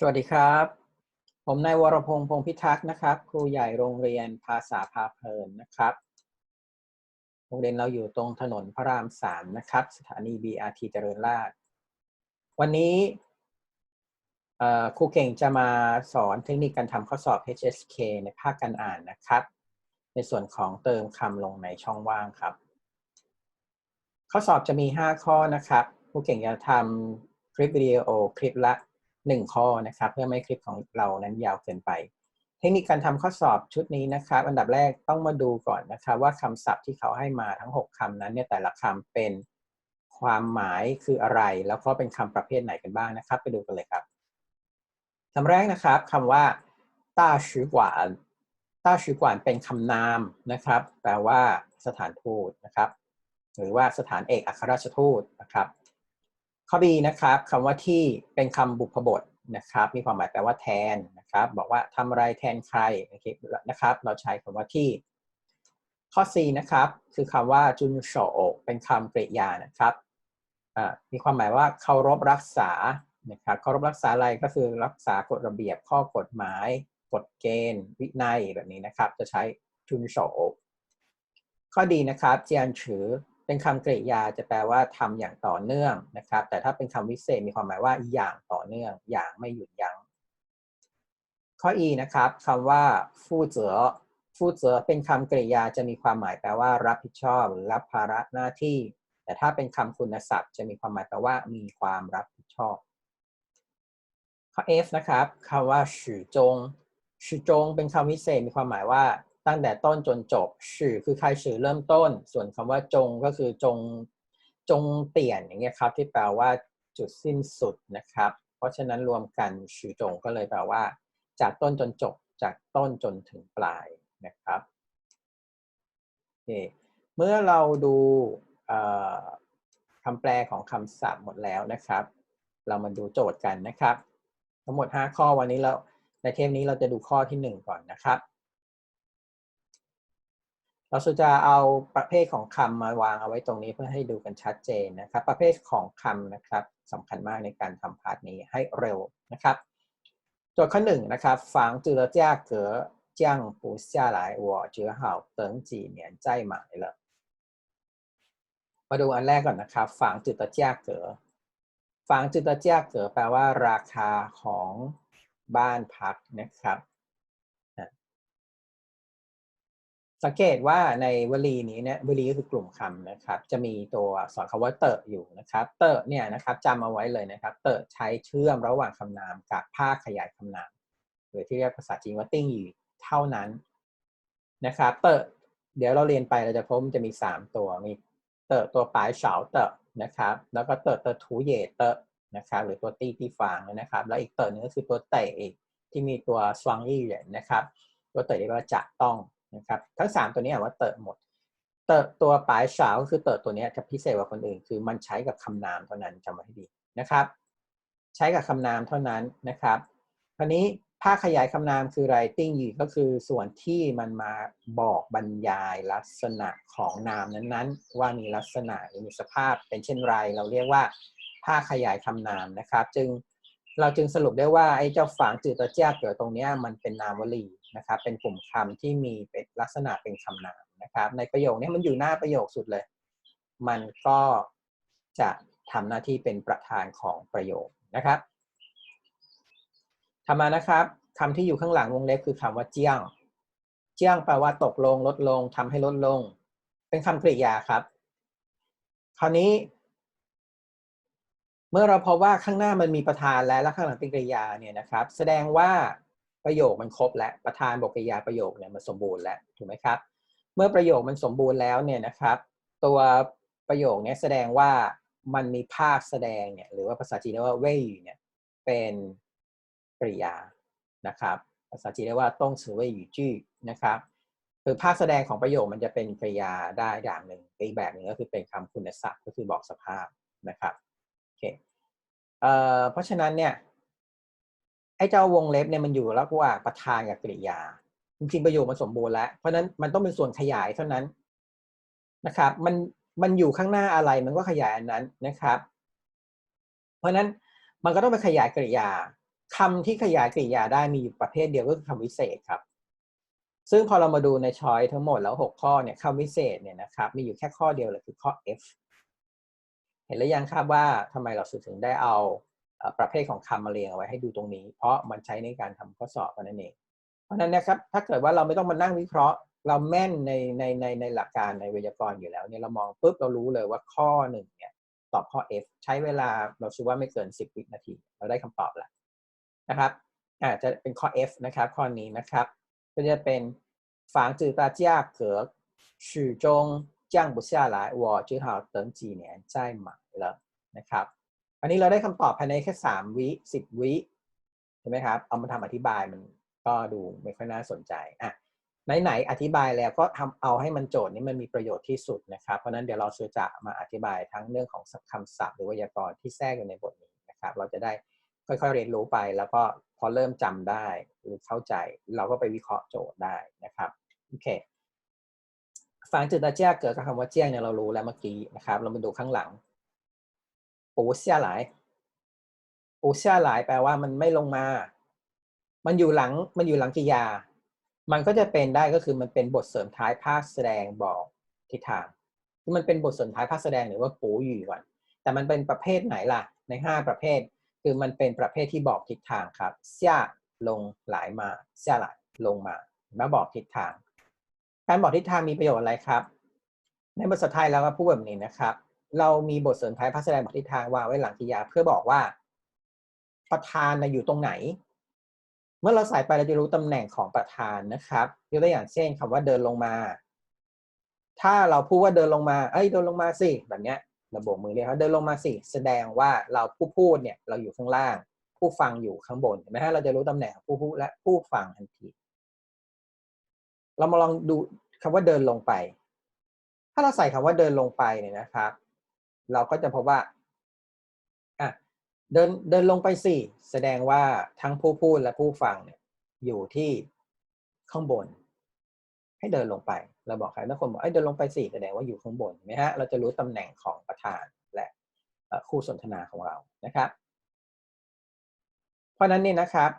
สวัสดีครับ ผมนายวรพงษ์พงพิทักษ์นะครับ ครูใหญ่โรงเรียนภาษาพาเพลินนะครับ โรงเรียนเราอยู่ตรงถนนพระรามสามนะครับ สถานี BRT เจริญราษฎร์วันนี้ครูเก่งจะมาสอนเทคนิคการทำข้อสอบ HSK ในภาคการอ่านนะครับ ในส่วนของเติมคำลงในช่องว่างครับ ข้อสอบจะมี 5 ข้อนะครับครูเก่งจะทำคลิปวิดีโอคลิปละ 1 ข้อนะครับ เพื่อไม่ให้คลิปของเรานั้นยาวเกินไป เทคนิคการทำข้อสอบชุดนี้นะครับ อันดับแรกต้องมาดูก่อนนะครับว่าคำศัพท์ที่เขาให้มาทั้ง 6คำนั้นเนี่ยแต่ละคำเป็นความหมายคืออะไร แล้วก็เป็นคำประเภทไหนกันบ้างนะครับ ไปดูกันเลยครับคำแรกนะครับคำว่าต้าชือกวานต้าชือกวานเป็นคำนามนะครับ แปลว่าสถานทูตนะครับ หรือว่าสถานเอกอัครราชทูตนะครับ ข้อ B นะครับคำว่าที่เป็นคำบุพบทนะครับ มีความหมายแปลว่าแทนนะครับ บอกว่าทำอะไรแทนใครนะครับ เราใช้คำว่าที่ ข้อ C นะครับคือคำว่าจุนโฉเป็นคำกริยานะครับมีความหมายว่าเคารพรักษานะครับเคารพรักษาอะไรก็คือรักษากฎระเบียบข้อกฎหมายกฎเกณฑ์ วินัยแบบนี้นะครับ จะใช้จุนโฉข้อดีนะครับเจียนฉือ เป็นคำกริยาจะแปลว่าทำอย่างต่อเนื่องนะครับ แต่ถ้าเป็นคำวิเศษมีความหมายว่าอย่างต่อเนื่อง อย่างไม่หยุดยัง้ง ข้อ e นะครับคำว่าฟู่เจ๋อฟู่เจ๋อเป็นคำกริยาจะมีความหมายแปลว่า รับผิดชอบหรือรับภาระหน้าที่ แต่ถ้าเป็นคำคุณศัพท์ จะมีความหมายแปลว่า มีความรับผิดชอบ ข้อ f นะครับคำว่าฉือจงฉือจงเป็นคำวิเศษมีความหมายว่า ตั้งแต่ต้นจนจบชื่อคือใครชื่อเริ่มต้น ส่วนคำว่าจงก็คือจงจงเปลี่ยนอย่างเงี้ยครับ ที่แปลว่าจุดสิ้นสุดนะครับ เพราะฉะนั้นรวมกันชื่อจงก็เลยแปลว่า จากต้นจนจบจากต้นจนถึงปลายนะครับโอเคเมื่อเราดูคำแปลของคำศัพท์หมดแล้วนะครับ เรามาดูโจทย์กันนะครับ ทั้งหมด 5 ข้อวันนี้เราในเทปนี้เราจะดูข้อที่ 1 ก่อนนะครับ เราสุจะเอาประเภทของคำมาวางเอาไว้ตรงนี้เพื่อให้ดูกันชัดเจนนะครับ ประเภทของคำนะครับสำคัญมากในการทำพาร์ทนี้ให้เร็วนะครับโจทย์ข้อหนึ่งนะครับฟังจือเจ้าเก๋อเจียงปูเสียหลายวัวจือเห่าเติงจีเหนียนใจหมายเลยมาดูอันแรกก่อนนะครับฝังจือเจ้าเก๋อฝังจือเจ้าเก๋อแปลว่าราคาของบ้านพักนะครับ สังเกตว่าในวลีนี้เนี่ยวลีก็คือกลุ่มคำนะครับ จะมีตัวสอนคำว่าเตอะอยู่นะครับ เตอะเนี่ยนะครับจำเอาไว้เลยนะครับ เตอะใช้เชื่อมระหว่างคำนามกับภาคขยายคำนามหรือที่เรียกภาษาจีนว่าติ้งอยู่เท่านั้นนะครับ เตอะเดี๋ยวเราเรียนไปเราจะพบมันจะมี 3 ตัวมีเตอะตัวปลายเฉาเตอะนะครับ แล้วก็เตอะเตอะทูเยเตอะนะครับ หรือตัวตีตีฟางนะครับ แล้วอีกเตอะนึงก็คือตัวเตะที่มีตัวสวางยี่เหรียญนะครับ ตัวเตะเรียกว่าจะต้อง นะครับทั้ง 3 ตัวนี้ว่าเติมหมด เติตัวปลายฉาวก็คือเติตัวนี้จะพิเศษกว่าคนอื่น คือมันใช้กับคำนามเท่านั้นจำไว้ให้ดีนะครับ ใช้กับคำนามเท่านั้นนะครับคราวนี้ภาคขยายคำนามคือ writing อยู่ก็คือส่วนที่มันมาบอกบรรยายลักษณะของนามนั้นๆ ว่ามีลักษณะหรือมีสภาพเป็นเช่นไร เราเรียกว่าภาคขยายคำนามนะครับ จึงเราจึงสรุปได้ว่าไอ้เจ้าฝางจืดตะเจียเกิดตรงนี้มันเป็นนามวลี นะครับเป็นกลุ่มคำที่มีเป็นลักษณะเป็นคำนามนะครับในประโยคนี้มันอยู่หน้าประโยคสุดเลย มันก็จะทำหน้าที่เป็นประธานของประโยคนะครับทำมานะครับคำที่อยู่ข้างหลังวงเล็บคือคำว่าเจียง เจียงแปลว่าตกลงลดลงทำให้ลดลง เป็นคำกริยาครับ คราวนี้ เมื่อเราพบว่าข้างหน้ามันมีประธานและและข้างหลังเป็นกริยาเนี่ยนะครับ แสดงว่า ประโยคมันครบและประธานบทกริยาประโยคเนี่ยมันสมบูรณ์แล้วถูกไหมครับ เมื่อประโยคมันสมบูรณ์แล้วเนี่ยนะครับ ตัวประโยคนี้แสดงว่ามันมีภาคแสดงเนี่ยหรือว่าภาษาจีนเรียกว่าเว่ยเนี่ยเป็นกริยานะครับภาษาจีนเรียกว่าต้องสือเว่ยอยู่จื้อนะครับคือภาคแสดงของประโยคมันจะเป็นกริยาได้อย่างหนึ่งอีกแบบหนึ่งก็คือเป็นคำคุณศัพท์ก็คือบอกสภาพนะครับโอเคเอ่อเพราะฉะนั้นเนี่ย ไอ้เจ้าวงเล็บเนี่ยมันอยู่ระหว่างประธานกับกริยา จริงๆประโยคมันสมบูรณ์แล้ว เพราะนั้นมันต้องเป็นส่วนขยายเท่านั้นนะครับ มันมันอยู่ข้างหน้าอะไรมันก็ขยายอันนั้นนะครับ เพราะนั้นมันก็ต้องไปขยายกริยาคำที่ขยายกริยาได้มีอยู่ประเภทเดียวก็คือคำวิเศษครับ ซึ่งพอเรามาดูในช้อยทั้งหมดแล้ว 6 ข้อเนี่ยคำวิเศษเนี่ยนะครับมีอยู่แค่ข้อเดียวเลยคือข้อ F เห็นหรือยังครับว่าทำไมเราถึงได้เอา ประเภทของคำมาเรียงเอาไว้ให้ดูตรงนี้ เพราะมันใช้ในการทำข้อสอบเท่านั้นเอง เพราะฉะนั้นนะครับถ้าเกิดว่าเราไม่ต้องมานั่งวิเคราะห์ เราแม่นในในในในหลักการในไวยากรณ์อยู่แล้วเนี่ยเรามองปุ๊บเรารู้เลยว่าข้อหนึ่งเนี่ยตอบข้อ F ใช้เวลาเราคิดว่าไม่เกิน 10 วินาที เราได้คำตอบแล้วนะครับอาจจะเป็นข้อ F นะครับข้อนี้นะครับ ก็จะเป็น房子的价格始终降不下来我只好等几年再买了นะครับ อันนี้เราได้คำตอบภายในแค่3วิ10วิใช่ไหมครับ เอามาทำอธิบายมันก็ดูไม่ค่อยน่าสนใจอะไหนๆอธิบายแล้วก็ทำเอาให้มันโจทย์นี้มันมีประโยชน์ที่สุดนะครับ เพราะนั้นเดี๋ยวเราจะมาอธิบายทั้งเรื่องของคำศัพท์หรือไวยากรณ์ที่แทรกอยู่ในบทนี้นะครับ เราจะได้ค่อยๆเรียนรู้ไป แล้วก็พอเริ่มจำได้หรือเข้าใจ เราก็ไปวิเคราะห์โจทย์ได้นะครับโอเคฟังจุดตาเจ้าเกิดกับคำว่าเจ้งเนี่ยเรารู้แล้วเมื่อกี้นะครับ เรามาดูข้างหลัง ปูเสียหลาย ปูเสียหลายแปลว่ามันไม่ลงมา มันอยู่หลังมันอยู่หลังกิยา มันก็จะเป็นได้ก็คือมันเป็นบทเสริมท้ายภาคแสดงบอกทิศทางคือมันเป็นบทเสริมท้ายภาคแสดงหรือว่าปูอยู่ก่อนแต่มันเป็นประเภทไหนล่ะ ในห้าประเภท คือมันเป็นประเภทที่บอกทิศทางครับเสียลงหลายมาเสียหลายลงมามาบอกทิศทาง การบอกทิศทางมีประโยชน์อะไรครับ ในภาษาไทยเราก็พูดแบบนี้นะครับ เรามีบทเสริมท้ายพระแสดงบอกทิศทางวางไว้หลังกิยาเพื่อบอกว่าประธานนะอยู่ตรงไหน เมื่อเราใส่ไปเราจะรู้ตำแหน่งของประธานนะครับยกตัวอย่างเช่นคำว่าเดินลงมา ถ้าเราพูดว่าเดินลงมา เอ้ยเดินลงมาสิแบบเนี้ยเราโบกมือเรียกเขาเดินลงมาสิแสดงว่าเราผู้พูดเนี่ยเราอยู่ข้างล่าง ผู้ฟังอยู่ข้างบนเห็นไหมฮะเราจะรู้ตำแหน่งของผู้พูดและผู้ฟังทันทีเรามาลองดูคำว่าเดินลงไป ถ้าเราใส่คำว่าเดินลงไปเนี่ยนะครับ เราก็จะพบว่าอะเดินเดินลงไปสิแสดงว่าทั้งผู้พูดและผู้ฟังเนี่ยอยู่ที่ข้างบน ให้เดินลงไป เราบอกใครถ้าคนบอกไอ้เดินลงไปสิแสดงว่าอยู่ข้างบนเห็นไหมฮะเราจะรู้ตำแหน่งของประธานและคู่สนทนาของเรานะครับ เพราะนั้นเนี่ยนะครับ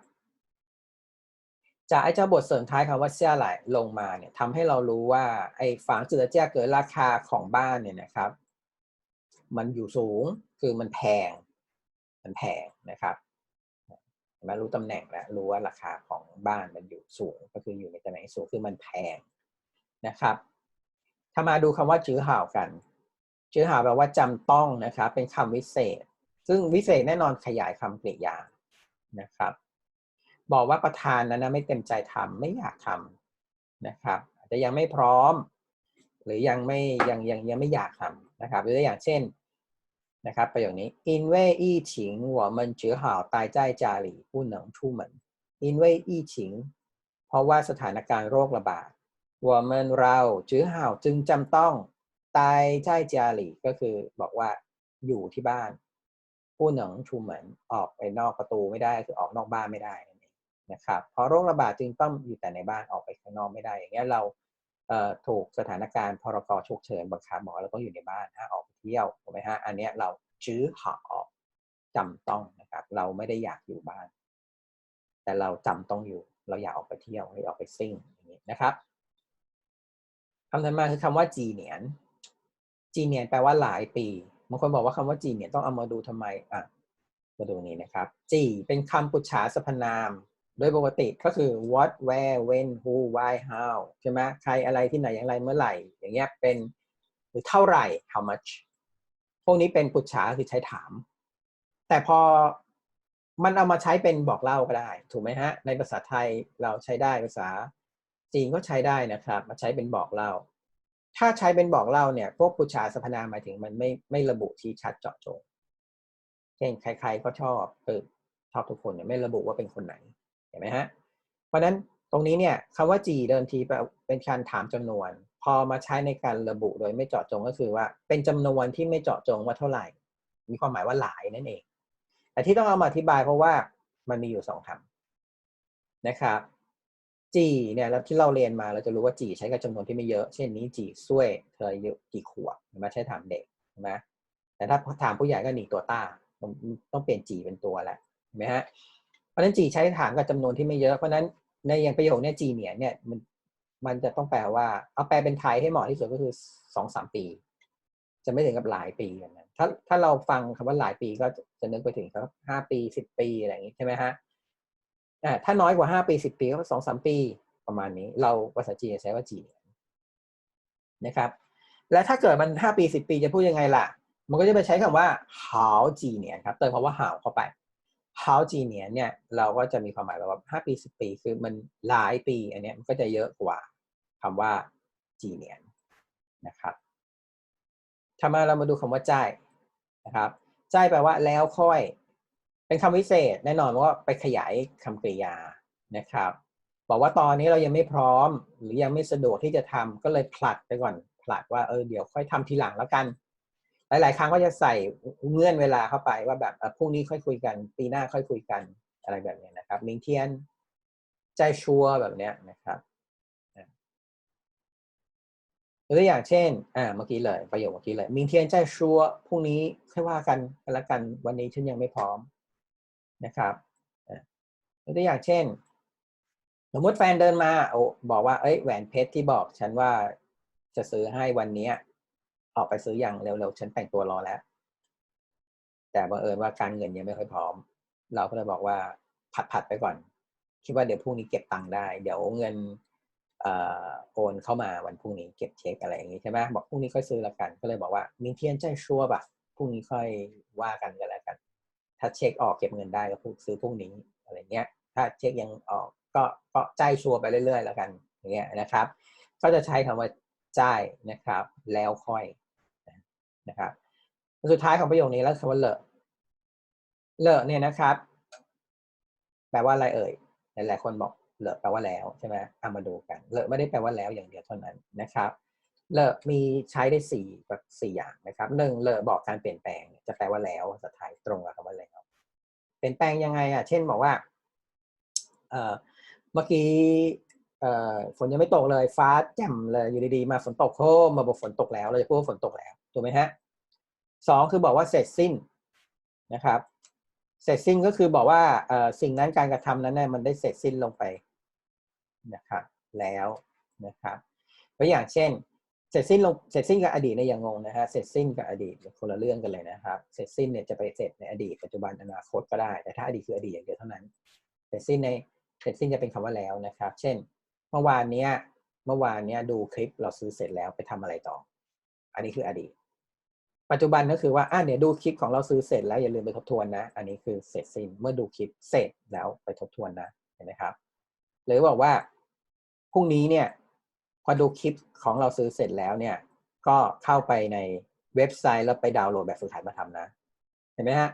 จากไอ้เจ้าบทเสริมท้ายคำว่าเสียไหลลงมาเนี่ยทำให้เรารู้ว่าไอ้ฝางจือเจ้าเกิดราคาของบ้านเนี่ยนะครับ มันอยู่สูงคือมันแพง มันแพงนะครับมารู้ตำแหน่งแล้วรู้ว่าราคาของบ้านมันอยู่สูง ก็คืออยู่ในตำแหน่งสูงคือมันแพงนะครับ ถ้ามาดูคำว่าจื้อห่าวกันจื้อห่าวแปลว่าจำต้องนะครับ เป็นคำวิเศษ ซึ่งวิเศษแน่นอนขยายคำกริยานะครับ บอกว่าประธานนั้นนะไม่เต็มใจทำไม่อยากทำนะครับอาจจะยังไม่พร้อม หรือยังไม่ยังยังยังไม่อยากทำ นะครับยกตัวอย่างเช่นนะครับประโยคนี้因为疫情我们只好待在家里不能出门因为疫情เพราะว่าสถานการณ์โรคระบาด我们เราจื้อห่าวจึงจำต้องตายใจจาหลีก็คือบอกว่าอยู่ที่บ้านผู้หนังชูเหมือนออกไปนอกประตูไม่ได้คือออกนอกบ้านไม่ได้นั่นเองนะครับเพราะโรคระบาดจึงต้องอยู่แต่ในบ้านออกไปข้างนอกไม่ได้ อย่างเงี้ยเราเอ่อ ถูกสถานการณ์พรกฉุกเฉินบังคับบอเราต้องอยู่ในบ้านห้ามออกไปเที่ยวถูกไหมฮะอันนี้เราจื้อหาออกจำต้องนะครับ เราไม่ได้อยากอยู่บ้าน แต่เราจำต้องอยู่ เราอยากออกไปเที่ยวให้ออกไปซิ่งอย่างนี้นะครับคำถัดมาคือคำว่าจีเนียนจีเนียนแปลว่าหลายปีบางคนบอกว่าคำว่าจีเนียนต้องเอามาดูทำไมอะมาดูนี้นะครับจีเป็นคำปุจฉาสรรพนาม โดยปกติก็คือ what where when who why how ใช่ไหมใครอะไรที่ไหนอย่างไรเมื่อไหร่ อย่างเงี้ยเป็นหรือเท่าไหร่ how much พวกนี้เป็นปุจฉาคือใช้ถาม แต่พอมันเอามาใช้เป็นบอกเล่าก็ได้ ถูกไหมฮะ ในภาษาไทยเราใช้ได้ภาษาจีนก็ใช้ได้นะครับ มาใช้เป็นบอกเล่า ถ้าใช้เป็นบอกเล่าเนี่ย พวกปุจฉาสรรพนามหมายถึงมันไม่ไม่ระบุที่ชัดเจาะจงเช่นใคร ๆ ก็ชอบเออชอบทุกคนเนี่ยไม่ระบุว่าเป็นคนไหน เห็นไหมฮะ เพราะฉะนั้นตรงนี้เนี่ยคำว่าจีเดิมทีเป็นการถามจำนวน พอมาใช้ในการระบุโดยไม่เจาะจงก็คือว่าเป็นจำนวนที่ไม่เจาะจงว่าเท่าไหร่ มีความหมายว่าหลายนั่นเอง แต่ที่ต้องเอามาอธิบายเพราะว่ามันมีอยู่สองคำนะครับจีเนี่ยแล้วที่เราเรียนมาเราจะรู้ว่าจีใช้กับจำนวนที่ไม่เยอะ เช่นนี้จีช่วยเธออายุกี่ขวบเห็นไหมใช้ถามเด็กใช่ไหมแต่ถ้าถามผู้ใหญ่ก็หนีตัวต้าต้องต้องเปลี่ยนจีเป็นตัวแหละเห็นไหมฮะ ราะนั้นจีใช้ฐานกับจำนวนที่ไม่เยอะ เพราะนั้นในอย่างประโยคเนี้ยจีเนี่ยเนี่ยมันมันจะต้องแปลว่า เอาแปลเป็นไทยให้เหมาะที่สุดก็คือสองสามปี จะไม่ถึงกับหลายปีอย่างนั้นถ้าถ้าเราฟังคำว่าหลายปีก็จะนึกไปถึงครับห้าปีสิบปีอะไรอย่างนี้ใช่ไหมฮะอ่าถ้าน้อยกว่าห้าปีสิบปีก็สองสามปีประมาณนี้ เราภาษาจีนใช้ว่าจีนะครับ และถ้าเกิดมันห้าปีสิบปีจะพูดยังไงล่ะ มันก็จะไปใช้คำว่าหาวจีเนี่ยครับเติมคำว่าหาวเข้าไป หาวจีเนี่ยเนี่ยเราก็จะมีความหมายแบบว่าห้าปีสิบปีคือมันหลายปีอันเนี้ยมันก็จะเยอะกว่าคำว่าจีเนียนนะครับทำมาเรามาดูคำว่าใจนะครับใจแปลว่าแล้วค่อย เป็นคำวิเศษแน่นอนว่าไปขยายคำกริยานะครับ บอกว่าตอนนี้เรายังไม่พร้อม หรือยังไม่สะดวกที่จะทำก็เลยผลัดไปก่อนผลัดว่าเออเดี๋ยวค่อยทำทีหลังแล้วกัน หลาย ๆ ครั้งก็จะใส่เงื่อนเวลาเข้าไปว่าแบบพรุ่งนี้ค่อยคุยกัน ปีหน้าค่อยคุยกันอะไรแบบนี้นะครับมิงเทียนใจชัวแบบเนี้ยนะครับตัวอย่างเช่น อ่า เมื่อกี้เลย ประโยคเมื่อกี้เลย มิงเทียนใจชัวพรุ่งนี้ค่อยว่ากันกันละกัน วันนี้ฉันยังไม่พร้อมนะครับตัวอย่างเช่น สมมติแฟนเดินมาโอ้บอกว่า เอ้ย แหวนเพชรที่บอกฉันว่าจะซื้อให้วันนี้ ออกไปซื้ออย่างเร็วๆฉันแต่งตัวรอแล้ว แต่บังเอิญว่าการเงินยังไม่ค่อยพร้อม เราก็เลยบอกว่าผัดๆไปก่อน คิดว่าเดี๋ยวพรุ่งนี้เก็บตังค์ได้ เดี๋ยวเงินโอนเข้ามาวันพรุ่งนี้เก็บเช็คอะไรอย่างนี้ใช่ไหมบอกพรุ่งนี้ค่อยซื้อละกันก็เลยบอกว่ามิงเทียนใจชัวร์ป่ะพรุ่งนี้ค่อยว่ากันกันแล้วกัน ถ้าเช็คออกเก็บเงินได้ก็ซื้อพรุ่งนี้อะไรเงี้ย ถ้าเช็คยังออกก็ก็ใจชัวร์ไปเรื่อยๆแล้วกันอย่างเงี้ยนะครับ ก็จะใช้คำว่าใจนะครับ แล้วค่อย นะครับสุดท้ายของประโยคนี้แล้วคำว่าเลอะเลอะเนี่ยนะครับ แปลว่าอะไรเอ่ยหลายๆคนบอกเลอะแปลว่าแล้วใช่ไหมเอามาดูกันเลอะไม่ได้แปลว่าแล้วอย่างเดียวเท่านั้นนะครับเลอะมีใช้ได้สี่แบบสี่อย่างนะครับหนึ่งเลอะบอกการเปลี่ยนแปลงจะแปลว่าแล้วภาษาไทยตรงกับคำว่าแล้วเปลี่ยนแปลงยังไงอะเช่นบอกว่าเออเมื่อกี้เออฝนยังไม่ตกเลยฟ้าแจ่มเลยอยู่ดีๆมาฝนตกโคมมาบอกฝนตกแล้วเราจะพูดว่าฝนตกแล้ว ถูกไหมฮะสองคือบอกว่าเสร็จสิ้นนะครับ เสร็จสิ้นก็คือบอกว่าสิ่งนั้นการกระทำนั้นเนี่ยมันได้เสร็จสิ้นลงไปนะครับ แล้วนะครับตัวอย่างเช่น เสร็จสิ้นลงเสร็จสิ้นกับอดีตในอย่างงงนะฮะเสร็จสิ้นกับอดีตคนละเรื่องกันเลยนะครับ เสร็จสิ้นเนี่ยจะไปเสร็จในอดีตปัจจุบันอนาคตก็ได้ แต่ถ้าอดีตคืออดีตอย่างเดียวเท่านั้น เสร็จสิ้นในเสร็จสิ้นจะเป็นคำว่าแล้วนะครับ เช่น เมื่อวานเนี้ยเมื่อวานเนี้ยดูคลิปเราซื้อเสร็จแล้วไปทำอะไรต่อ อันนี้คืออดีต ปัจจุบันก็คือว่าอ่าเนี่ยดูคลิปของเราซื้อเสร็จแล้วอย่าลืมไปทบทวนนะ อันนี้คือเสร็จสิ้นเมื่อดูคลิปเสร็จแล้วไปทบทวนนะเห็นไหมครับ หรือบอกว่าพรุ่งนี้เนี่ยพอดูคลิปของเราซื้อเสร็จแล้วเนี่ย ก็เข้าไปในเว็บไซต์แล้วไปดาวน์โหลดแบบฝึกหัดมาทำนะ เห็นไหมฮะ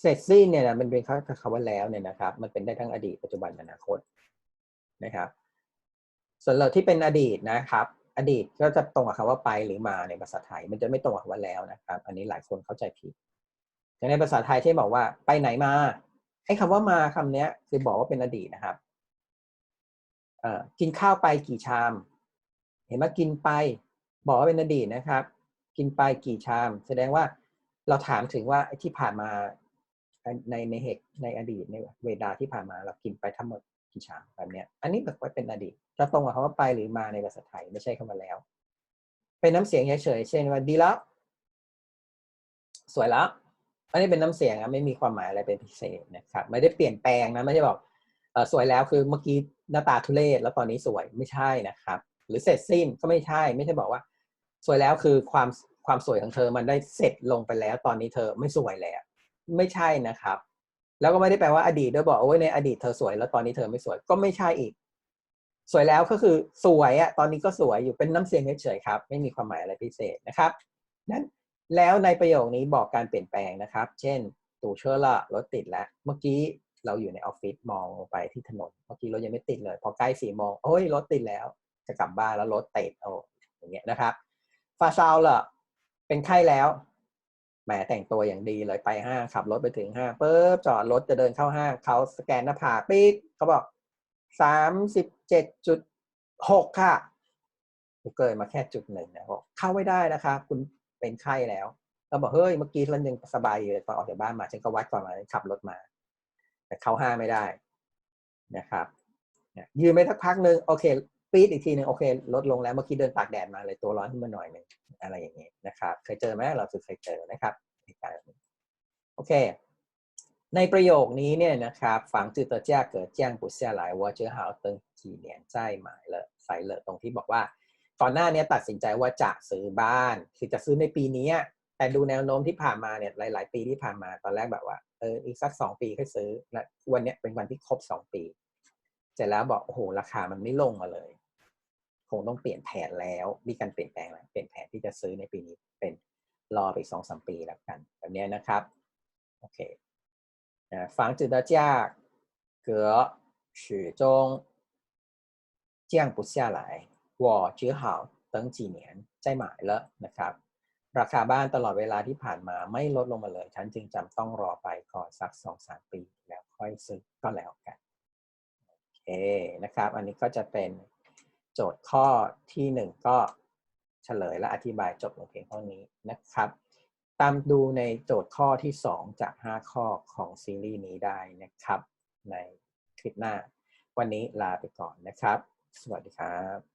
เสร็จสิ้นเนี่ยนะมันเป็นคำว่าแล้วเนี่ยนะครับ มันเป็นได้ทั้งอดีตปัจจุบันอนาคตนะครับ ส่วนเราที่เป็นอดีตนะครับ อดีตก็จะตรงกับคำว่าไปหรือมาในภาษาไทย มันจะไม่ตรงกับคำว่าแล้วนะครับ อันนี้หลายคนเข้าใจผิดอย่างในภาษาไทยที่บอกว่าไปไหนมาไอ้คำว่ามาคำนี้คือบอกว่าเป็นอดีตนะครับเอ่อกินข้าวไปกี่ชาม เห็นไหมกินไป บอกว่าเป็นอดีตนะครับ กินไปกี่ชาม แสดงว่าเราถามถึงว่าที่ผ่านมาในในเหตุในอดีตในเวลาที่ผ่านมาเรากินไปทั้งหมด กี่ชามแบบเนี้ย อันนี้แบบไว่าเป็นอดีตจะตรงกับคำว่าไปหรือมาในภาษาไทยไม่ใช่คำว่าแล้ว เป็นน้ำเสียงเฉยๆเช่นว่าดีแล้วสวยแล้วอันนี้เป็นน้ำเสียงอะไม่มีความหมายอะไรเป็นพิเศษนะครับไม่ได้เปลี่ยนแปลงนะไม่ใช่บอกเออสวยแล้วคือเมื่อกี้หน้าตาทุเรศแล้วตอนนี้สวยไม่ใช่นะครับ หรือเสร็จสิ้นก็ไม่ใช่ ไม่ใช่บอกว่า สวยแล้วคือความความสวยของเธอมันได้เสร็จลงไปแล้ว ตอนนี้เธอไม่สวยแล้ว ไม่ใช่นะครับ แล้วก็ไม่ได้แปลว่าอดีตด้วยบอกโอ้ยในอดีตเธอสวยแล้วตอนนี้เธอไม่สวยก็ไม่ใช่อีก สวยแล้วก็คือสวยอะตอนนี้ก็สวยอยู่เป็นน้ำเสียงเฉยๆครับ ไม่มีความหมายอะไรพิเศษนะครับนั้นแล้วในประโยคนี้บอกการเปลี่ยนแปลงนะครับ เช่นตู่เชื่อละรถติดแล้ว เมื่อกี้เราอยู่ในออฟฟิศมองไปที่ถนน เมื่อกี้รถยังไม่ติดเลย พอใกล้สี่โมงโอ้ยรถติดแล้ว จะกลับบ้านแล้วรถติดโอ้อย่างเงี้ยนะครับฟาซาวละเป็นไข้แล้ว แหมแต่งตัวอย่างดีเลยไปห้างขับรถไปถึงห้างปุ๊บจอดรถจะเดินเข้าห้างเขาสแกนหน้าผากปิ๊บเขาบอกสามสิบเจ็ดจุดหกค่ะเกิดมาแค่จุดหนึ่งนะบอกเข้าไม่ได้นะคะคุณเป็นไข้แล้วเราบอกเฮ้ยเมื่อกี้เรายังสบายอยู่ตอนออกจากบ้านมาฉันก็วัดก่อนมาขับรถมา แต่เข้าห้างไม่ได้นะครับยยืนไปสักพักหนึ่งโอเค ปี๊ดอีกทีหนึ่งโอเค ลดลงแล้วเมื่อกี้เดินตากแดดมาเลยตัวร้อนขึ้นมาหน่อยหนึ่งอะไรอย่างเงี้ยนะครับ เคยเจอไหมเราเคยเจอนะครับเหตุการณ์แบบนี้โอเค ในประโยคนี้เนี่ยนะครับฝังจืดเตอร์จ้าเกิดแจ้งปุเซียหลายว่าเจอหาเติงกี่เหนียนใจหมายเลยใส่เลยตรงที่บอกว่าก่อนหน้านี้ตัดสินใจว่าจะซื้อบ้านคือจะซื้อในปีนี้แต่ดูแนวโน้มที่ผ่านมาเนี่ยหลาย ๆ ปีที่ผ่านมาตอนแรกแบบว่าเอออีกสักสองปีค่อยซื้อและวันเนี้ยเป็นวันที่ครบสองปี เสร็จแล้วบอกโอ้โหราคามันไม่ลงมาเลย คงต้องเปลี่ยนแผนแล้ว มีการเปลี่ยนแปลงแล้วเปลี่ยนแผนที่จะซื้อในปีนี้เป็นรอไปสองสามปีแล้วกัน แบบนี้นะครับโอเค房子的价格始终降不下来我只好等几年再买了นะครับ ราคาบ้านตลอดเวลาที่ผ่านมาไม่ลดลงมาเลย ฉันจึงจำต้องรอไปก่อนสักสองสามปีแล้วค่อยซื้อก็แล้วกัน โอเคนะครับ อันนี้ก็จะเป็น โจทย์ข้อที่หนึ่งก็เฉลยและอธิบายจบลงเพียงเท่านี้นะครับ ตามดูในโจทย์ข้อที่ 2 จาก 5 ข้อของซีรีส์นี้ได้นะครับ ในคลิปหน้า วันนี้ลาไปก่อนนะครับ สวัสดีครับ